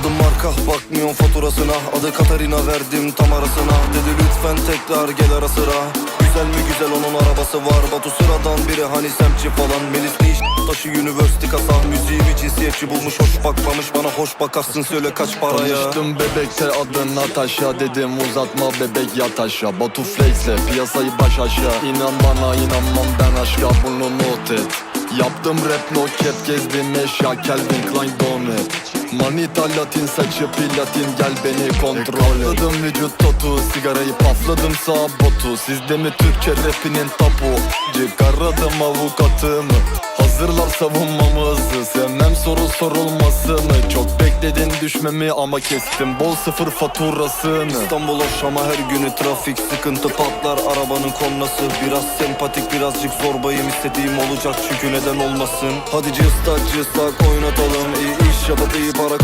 Adım marka bakmıyorum faturasına. Adı Katarina verdim tam arasına. Dedi lütfen tekrar gel ara sıra. Güzel mi güzel onun arabası var. Batu sıradan biri hani semtçi falan. Melis ne taşı üniversite kasa Müziğimi cinsiyetçi bulmuş hoş bakmamış Bana hoş bakarsın. Söyle kaç paraya? Tanıştım bebekte adın Natasha Dedim uzatma bebek yat aşağı. Batu flexle piyasayı baş aşağı. İnan bana inanmam ben aşka bunu not et. Yaptım rap no cap gezdim eşya Calvin Klein donut Manita latin saçı platin gel beni kontrol et. Katladım vücut totu sigarayı pafladım sağ botu. Sizde mi Türkçe rapinin tapu? Çıkaradım avukatımı Hazırlar savunmamızı. Sevmem soru sorulmasını. Çok bekledin düşmemi ama kestim. Bol sıfır faturasını. İstanbul hoş ama her günü trafik sıkıntı patlar. Arabanın kornası Biraz sempatik birazcık zorbayım. İstediğim olacak çünkü neden olmasın? Hadi cıstak cıstak oynatalım. İyi iş yapıp iyi para